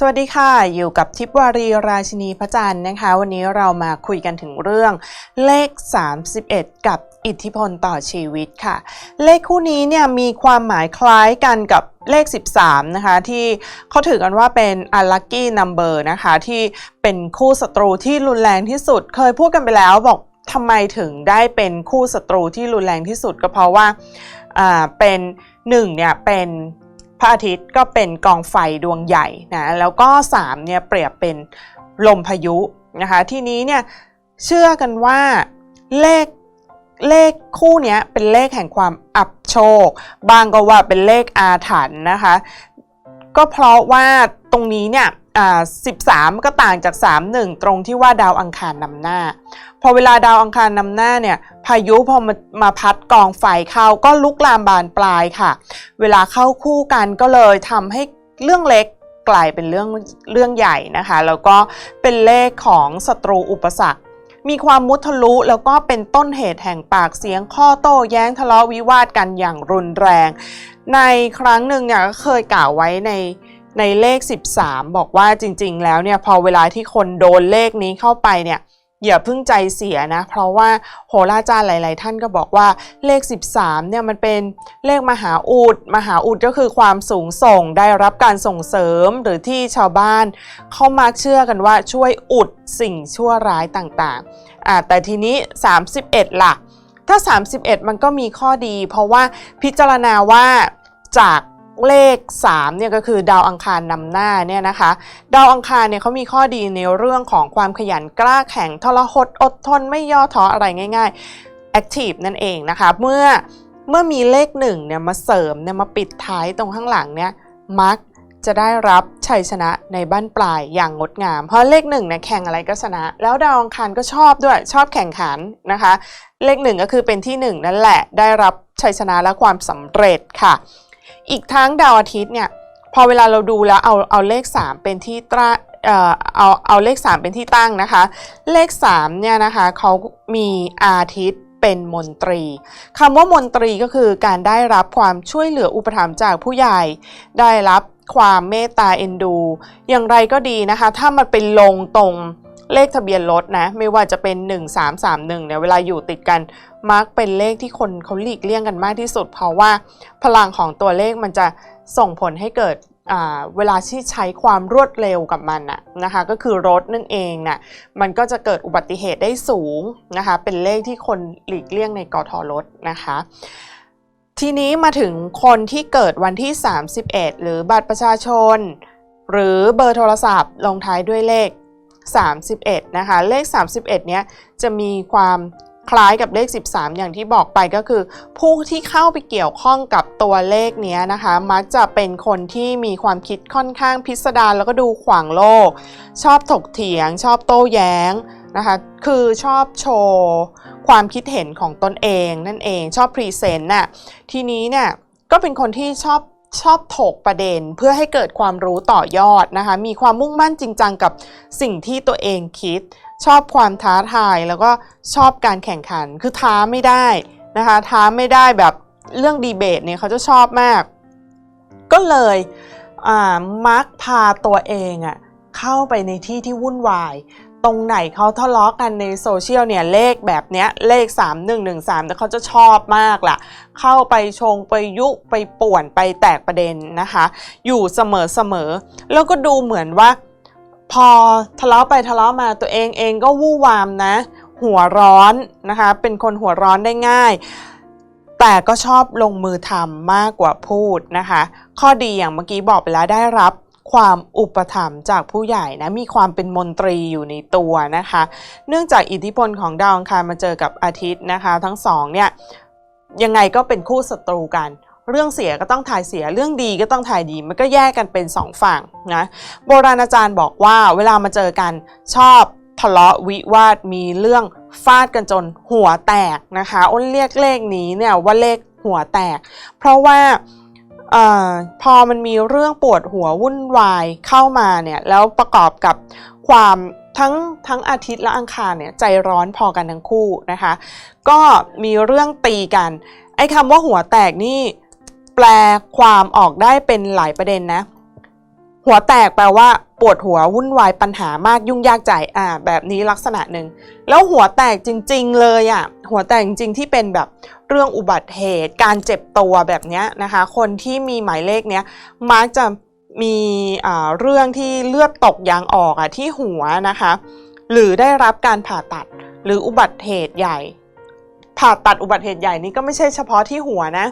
สวัสดีค่ะ อยู่กับทิพวารีราชินีพระจันทร์นะคะ วันนี้เรามาคุยกันถึงเรื่องเลข 31 กับอิทธิพลต่อชีวิตค่ะ เลขคู่นี้เนี่ยมีความหมายคล้ายกันกับเลข 13 นะคะ ที่เขาถือกันว่าเป็น unlucky number นะคะ ที่เป็นคู่ศัตรูที่รุนแรงที่สุด เคยพูดกันไปแล้วบอกทำไมถึงได้เป็นคู่ศัตรูที่รุนแรงที่สุดก็เพราะว่าอ่าเป็นหนึ่งเนี่ยเป็น พระอาทิตย์ก็เป็นกองไฟดวงใหญ่นะแล้วก็3เนี่ยเปรียบเป็นลมพายุนะคะทีนี้เนี่ยเชื่อกันว่าเลขเลขคู่เนี้ยเป็นเลขแห่งความอับโชค บางก็ว่าเป็นเลขอาถรรพ์นะคะ ก็เพราะว่าตรงนี้เนี่ย 13 ก็ต่างจาก 31 ตรงที่ว่าดาวอังคารนำหน้า พอเวลาดาวอังคารนำหน้าเนี่ยพายุพอมามาพัดกองไฟเข้าก็ลุกลามบานปลายค่ะ เวลาเข้าคู่กันก็เลยทำให้เรื่องเล็กกลายเป็นเรื่องเรื่องใหญ่นะคะ แล้วก็เป็นเลขของศัตรูอุปสรรค มีความมุทะลุแล้วก็เป็นต้นเหตุแห่งปากเสียงข้อโต้แย้งทะเลาะวิวาทกันอย่างรุนแรง ในครั้งหนึ่งเนี่ยก็เคยกล่าวไว้ใน ในเลข 13 บอกว่าจริง ๆ แล้วเนี่ยพอเวลาที่คนโดนเลขนี้เข้าไปเนี่ยอย่าเพิ่งใจเสียนะ เพราะว่าโหราจารย์หลาย ๆ ท่านก็บอกว่าเลข 13เนี่ยมันเป็นเลขมหาอุดมหาอุดก็คือความสูงส่งได้รับการส่งเสริมหรือที่ชาวบ้าน เขามักเชื่อกันว่าช่วยอุดสิ่งชั่วร้ายต่างๆอ่าแต่ทีนี้ 31ล่ะถ้า 31 มันก็มีข้อดี เพราะว่าพิจารณาว่าจาก เลข3เนี่ยก็คือดาวอังคารนำหน้าเนี่ยนะคะ ดาวอังคารเนี่ยเขามีข้อดีในเรื่องของความขยันกล้าแข็งทรหดอดทนไม่ย่อท้ออะไรง่ายๆ active นั่นเองนะคะ เมื่อเมื่อมีเลขหนึ่งเนี่ยมาเสริมเนี่ยมาปิดท้ายตรงข้างหลังเนี่ยมักจะได้รับชัยชนะในบ้านปลายอย่างงดงาม เพราะเลขหนึ่งเนี่ยแข่งอะไรก็ชนะ แล้วดาวอังคารก็ชอบด้วยชอบแข่งขันนะคะ เลขหนึ่งก็คือเป็นที่หนึ่งนั่นแหละได้รับชัยชนะและความสำเร็จค่ะ อีกทั้งดาวอาทิตย์เนี่ยพอเวลาเราดูแล้วเอาเอาเลข 3 เป็นที่ตราเอ่อเอาเอาเลข 3 เป็นที่ตั้งนะคะ เลข3เนี่ยนะคะเขามีอาทิตย์เป็นมนตรีคำว่ามนตรีก็คือการได้รับความช่วยเหลืออุปถัมภ์จากผู้ใหญ่ ได้รับความเมตตาเอ็นดู อย่างไรก็ดีนะคะ ถ้ามันไปลงตรง เลขทะเบียนรถนะไม่ว่าจะเป็น 1331เนี่ยเวลาอยู่ติดกันมักเป็นเลขที่คนเขาหลีกเลี่ยงกันมากที่สุด เพราะว่าพลังของตัวเลขมันจะส่งผลให้เกิดเวลาที่ใช้ความรวดเร็วกับมันน่ะนะคะก็คือรถนั่นเองน่ะมันก็จะเกิดอุบัติเหตุได้สูงนะคะเป็นเลขที่คนหลีกเลี่ยงในกทรถนะคะทีนี้มาถึงคนที่เกิดวันที่ 31 หรือบัตรประชาชน หรือเบอร์โทรศัพท์ลงท้ายด้วยเลข 31 นะคะ เลข 31 เนี้ยจะมีความคล้ายกับเลข 13 อย่างที่บอกไปก็คือ ผู้ที่เข้าไปเกี่ยวข้องกับตัวเลขเนี้ยนะคะ มักจะเป็นคนที่มีความคิดค่อนข้างพิสดารแล้วก็ดูขวางโลก ชอบถกเถียง ชอบโต้แย้งนะคะ คือชอบโชว์ความคิดเห็นของตนเองนั่นเองชอบพรีเซนต์น่ะทีนี้เนี่ยก็เป็นคนที่ชอบ ชอบถกประเด็นเพื่อให้เกิดความรู้ต่อยอดนะคะ มีความมุ่งมั่นจริงจังกับสิ่งที่ตัวเองคิด ชอบความท้าทายแล้วก็ชอบการแข่งขันคือท้าไม่ได้นะคะ ท้าไม่ได้แบบเรื่องดีเบตเนี่ยเขาจะชอบมาก ก็เลยอ่ามักพาตัวเองอะเข้าไปในที่ที่วุ่นวาย ตรงไหนเขาทะเลาะกันในโซเชียลเนี่ยเลขแบบเนี้ยเลข 3113แต่เขาจะชอบมากล่ะ เข้าไปชงไปยุไปป่วนไปแตกประเด็นนะคะ อยู่เสมอเสมอแล้วก็ดูเหมือนว่า พอทะเลาะไปทะเลาะมาตัวเองเองก็วู่วามนะ หัวร้อนนะคะ เป็นคนหัวร้อนได้ง่ายแต่ก็ชอบลงมือทำมากกว่าพูดนะคะ ข้อดีอย่างเมื่อกี้บอกไปแล้วได้รับ ความอุปถัมภ์จากผู้ใหญ่นะมีความเป็นมนตรีอยู่ในตัวนะคะ เนื่องจากอิทธิพลของดาวอังคารมาเจอกับอาทิตย์นะคะ ทั้งสองเนี่ยยังไงก็เป็นคู่ศัตรูกันเรื่องเสียก็ต้องทายเสียเรื่องดีก็ต้องทายดีมันก็แยกกันเป็นสองฝั่งนะโบราณอาจารย์บอกว่าเวลามาเจอกันชอบทะเลาะวิวาทมีเรื่องฟาดกันจนหัวแตกนะคะอ้นเรียกเลขนี้เนี่ยว่าเลขหัวแตก เพราะว่า อพอมันมีเรื่องปวดหัววุ่นวายเข้ามาเนี่ยแล้วประกอบกับความทั้งทั้งอาทิตย์และอังคารเนี่ยใจร้อนพอกันทั้งคู่นะคะ ก็มีเรื่องตีกัน ไอ้คำว่าหัวแตกนี่แปลความออกได้เป็นหลายประเด็นนะ หัวแตกแปลว่า ปวดหัววุ่นวายปัญหามากยุ่งยากใจอ่า แบบนี้ลักษณะหนึ่งแล้วหัวแตกจริง ๆ เลยอะหัวแตกจริง ๆ ที่เป็นแบบเรื่องอุบัติเหตุ การเจ็บตัวแบบนี้นะคะ คนที่มีหมายเลขเนี้ยมักจะมีอ่าเรื่องที่เลือดตกยางออกอะที่หัวนะคะ หรือได้รับการผ่าตัดหรืออุบัติเหตุใหญ่ ผ่าตัดอุบัติเหตุใหญ่นี่ก็ไม่ใช่เฉพาะที่หัวนะ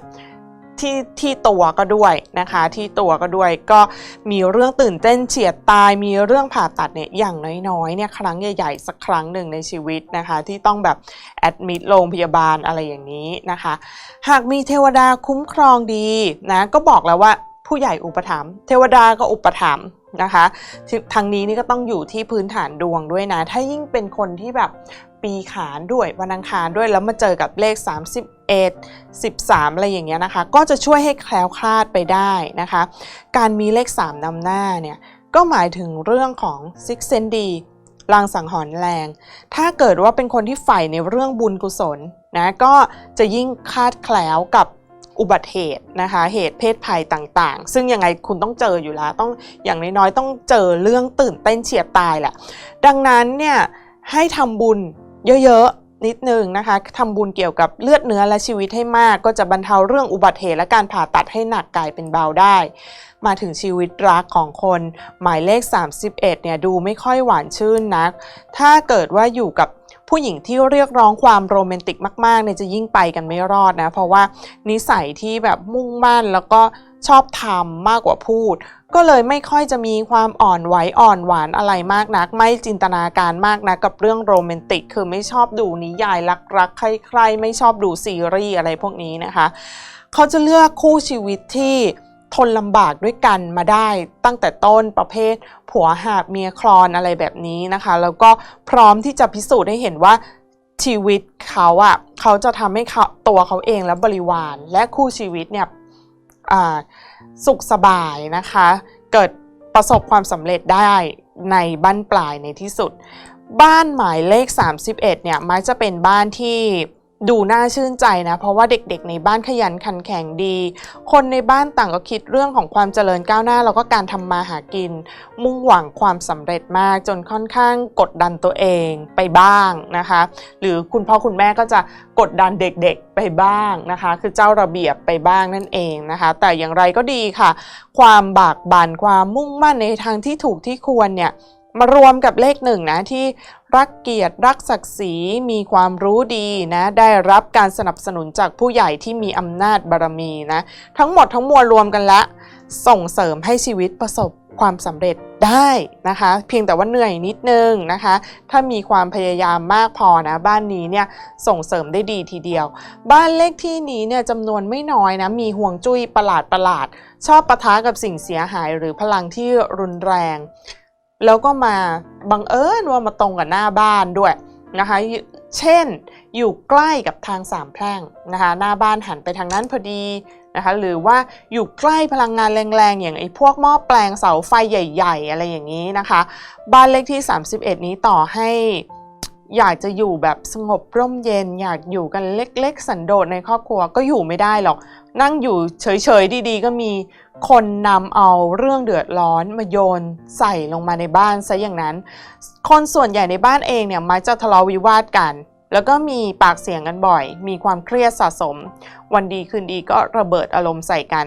ที่ที่ตัวก็ด้วยนะคะ ที่ตัวก็ด้วยก็มีเรื่องตื่นเต้นเฉียดตาย มีเรื่องผ่าตัดเนี่ยอย่างน้อยๆเนี่ยครั้งใหญ่ๆ สักครั้งหนึ่งในชีวิตนะคะ ที่ต้องแบบแอดมิดโรงพยาบาลอะไรอย่างนี้นะคะ หากมีเทวดาคุ้มครองดีนะก็บอกแล้วว่าผู้ใหญ่อุปถัมภ์เทวดาก็อุปถัมภ์ นะคะทางนี้นี่ก็ต้องอยู่ที่พื้นฐานดวงด้วยนะ ถ้ายิ่งเป็นคนที่แบบปีขานด้วยวันอังคารด้วยแล้วมาเจอกับเลข 31 13 อะไรอย่างเงี้ยนะคะ ก็จะช่วยให้แคล้วคลาดไปได้นะคะ การมีเลข 3นำหน้าเนี่ยก็หมายถึงเรื่องของ Six Sense ดีลางสังหรณ์แรง ถ้าเกิดว่าเป็นคนที่ใฝ่ในเรื่องบุญกุศลนะก็จะยิ่งคาดแคล้วกับ อุบัติเหตุนะคะ เหตุเพศภัยต่างๆ ซึ่งยังไงคุณต้องเจออยู่แล้ว ต้องอย่างน้อยๆต้องเจอเรื่องตื่นเต้นเฉียดตายแหละ ดังนั้นเนี่ยให้ทำบุญเยอะๆนิดนึงนะคะทำบุญเกี่ยวกับเลือดเนื้อและชีวิตให้มาก ก็จะบรรเทาเรื่องอุบัติเหตุและการผ่าตัดให้หนักกลายเป็นเบาได้ มาถึงชีวิตรักของคน หมายเลข 31เนี่ยดูไม่ค่อยหวานชื่นนัก ถ้าเกิดว่าอยู่กับ ผู้หญิงที่เรียกร้องความโรแมนติกมากๆเนี่ยจะยิ่งไปกันไม่รอดนะ เพราะว่านิสัยที่แบบมุ่งมั่นแล้วก็ชอบทำมากกว่าพูด ก็เลยไม่ค่อยจะมีความอ่อนไหวอ่อนหวานอะไรมากนัก ไม่จินตนาการมากนักกับเรื่องโรแมนติก คือไม่ชอบดูนิยายรักๆใครๆไม่ชอบดูซีรีส์อะไรพวกนี้นะคะ เขาจะเลือกคู่ชีวิตที่ ทนลำบากด้วยกันมาได้ตั้งแต่ต้นประเภท ผัวหาบเมียคลอนอะไรแบบนี้นะคะ แล้วก็พร้อมที่จะพิสูจน์ให้เห็นว่าชีวิตเขาอะ่ะเขาจะทำให้เขาตัวเขาเองและบริวาร และคู่ชีวิตเนี่ยสุขสบายนะคะ เกิดประสบความสำเร็จได้ในบ้านปลายในที่สุด บ้านหมายเลข 31เนี่ยมักจะเป็นบ้านที่ ดูน่าชื่นใจนะ เพราะว่าเด็กๆ ในบ้านขยันขันแข็งดี คนในบ้านต่างก็คิดเรื่องของความเจริญก้าวหน้า แล้วก็การทำมาหากิน มุ่งหวังความสำเร็จมากจนค่อนข้างกดดันตัวเองไปบ้างนะคะ หรือคุณพ่อคุณแม่ก็จะกดดันเด็กๆไปบ้างนะคะ คือเจ้าระเบียบไปบ้างนั่นเองนะคะ แต่อย่างไรก็ดีค่ะ ความบากบั่นความมุ่งมั่นในทางที่ถูกที่ควรเนี่ย มารวมกับเลขหนึ่งนะที่รักเกียรติรักศักดิ์ศรีมีความรู้ดีนะได้รับการสนับสนุนจากผู้ใหญ่ที่มีอำนาจบารมีนะทั้งหมดทั้งมวลรวมกันล้วส่งเสริมให้ชีวิตประสบความสำเร็จได้นะคะ เพียงแต่ว่าเหนื่อยนิดนึงนะคะ ถ้ามีความพยายามมากพอนะบ้านนี้เนี่ยส่งเสริมได้ดีทีเดียว บ้านเลขที่นี้เนี่ยจำนวนไม่น้อยนะมีห่วงจุ้ยประหลาดประหลาด ชอบปะทะกับสิ่งเสียหายหรือพลังที่รุนแรง แล้วก็มาบังเอิญว่ามาตรงกับหน้าบ้านด้วยนะคะ เช่น อยู่ใกล้กับทางสามแพร่งนะคะ หน้าบ้านหันไปทางนั้นพอดีนะคะ หรือว่าอยู่ใกล้พลังงานแรงๆ อย่างไอ้พวกหม้อแปลงเสาไฟใหญ่ ๆ อะไรอย่างนี้นะคะ บ้านเลขที่ 31 นี้ต่อให้ อยากจะอยู่แบบสงบร่มเย็น อยากอยู่กันเล็ก ๆ สันโดษในครอบครัวก็อยู่ไม่ได้หรอก นั่งอยู่เฉยๆดีๆ ก็มีคนนำเอาเรื่องเดือดร้อนมาโยนใส่ลงมาในบ้านซะอย่างนั้น คนส่วนใหญ่ในบ้านเองเนี่ยมักจะทะเลาะวิวาทกัน แล้วก็มีปากเสียงกันบ่อย มีความเครียดสะสม วันดีคืนดีก็ระเบิดอารมณ์ใส่กัน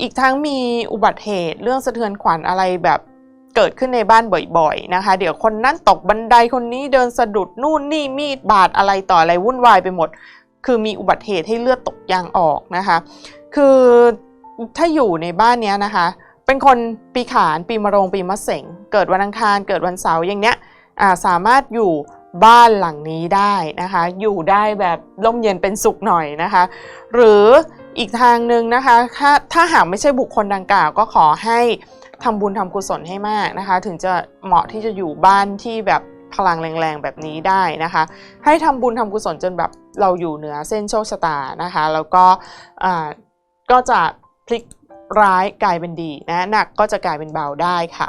อีกทั้งมีอุบัติเหตุเรื่องสะเทือนขวัญอะไรแบบ เกิดขึ้นในบ้านบ่อยๆนะคะ เดี๋ยวคนนั้นตกบันไดคนนี้เดินสะดุดนู่นนี่มีดบาดอะไรต่ออะไรวุ่นวายไปหมด คือมีอุบัติเหตุให้เลือดตกยางออกนะคะ คือถ้าอยู่ในบ้านเนี้ยนะคะ เป็นคนปีขานปีมะโรงปีมะเสงเกิดวันอังคารเกิดวันเสาร์อย่างเนี้ยสามารถอยู่บ้านหลังนี้ได้นะคะ อยู่ได้แบบร่มเย็นเป็นสุขหน่อยนะคะ หรืออีกทางหนึ่งนะคะ ถ้าถ้าหากไม่ใช่บุคคลดังกล่าวก็ขอให้ ทำบุญทำกุศลให้มากนะคะ ถึงจะเหมาะที่จะอยู่บ้านที่แบบพลังแรงๆแบบนี้ได้นะคะ ให้ทำบุญทำกุศลจนแบบเราอยู่เหนือเส้นโชคชะตานะคะ แล้วก็อ่าก็จะพลิกร้ายกลายเป็นดีนะหนักก็จะกลายเป็นเบาได้ค่ะ